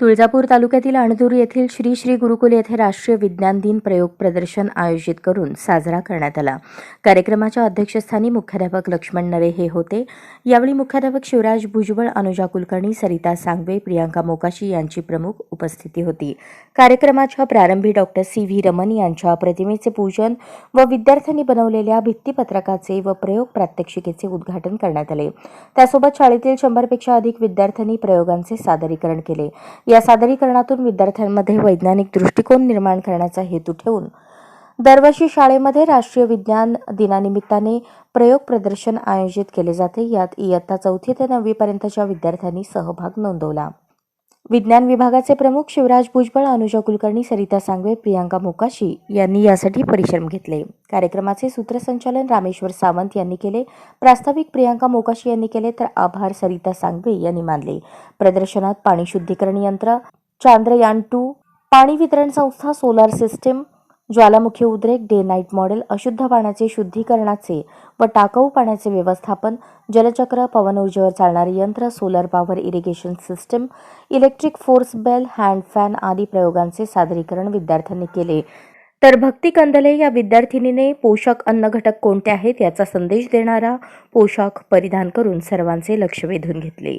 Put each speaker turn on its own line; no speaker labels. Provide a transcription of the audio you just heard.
तुळजापूर तालुक्यातील अणदूर येथील श्री श्री गुरुकुल येथे राष्ट्रीय विज्ञान दिन प्रयोग प्रदर्शन आयोजित करून साजरा करण्यात आला. कार्यक्रमाच्या अध्यक्षस्थानी मुख्याध्यापक लक्ष्मण नरे हे होते. यावेळी मुख्याध्यापक शिवराज भुजबळ अनुजा कुलकर्णी सरिता सांगवे प्रियांका मोकाशी यांची प्रमुख उपस्थिती होती. कार्यक्रमाच्या प्रारंभी डॉक्टर सी व्ही रमन यांच्या प्रतिमेचे पूजन व विद्यार्थ्यांनी बनवलेल्या भित्तीपत्रकाचे व प्रयोग प्रात्यक्षिकेचे उद्घाटन करण्यात आले. त्यासोबत शाळेतील शंभरपेक्षा अधिक विद्यार्थ्यांनी प्रयोगांचे सादरीकरण केले. या सादरीकरणातून विद्यार्थ्यांमध्ये वैज्ञानिक दृष्टिकोन निर्माण करण्याचा हेतू ठेवून दरवर्षी शाळेमध्ये राष्ट्रीय विज्ञान दिनानिमित्ताने प्रयोग प्रदर्शन आयोजित केले जाते. यात इयत्ता चौथी ते नववीपर्यंतच्या विद्यार्थ्यांनी सहभाग नोंदवला. विज्ञान विभागाचे प्रमुख शिवराज भुजबळ अनुजा कुलकर्णी सरिता सांगवे प्रियांका मोकाशी यांनी यासाठी परिश्रम घेतले. कार्यक्रमाचे सूत्रसंचालन रामेश्वर सावंत यांनी केले. प्रास्ताविक प्रियांका मोकाशी यांनी केले तर आभार सरिता सांगवे यांनी मानले. प्रदर्शनात पाणी शुद्धीकरण यंत्र चांद्रयान टू पाणी वितरण संस्था सोलार सिस्टीम ज्वालामुखी उद्रेक डे नाईट मॉडेल अशुद्ध पाण्याचे शुद्धीकरणाचे व टाकाऊ पाण्याचे व्यवस्थापन जलचक्र पवन ऊर्जेवर चालणारे यंत्र solar power irrigation system electric force bell hand fan आदी प्रयोगांचे सादरीकरण विद्यार्थ्यांनी केले. तर भक्ती कंदले या विद्यार्थिनीने पोषक अन्न घटक कोणते आहेत याचा संदेश देणारा पोशाख परिधान करून सर्वांचे लक्ष वेधून घेतले.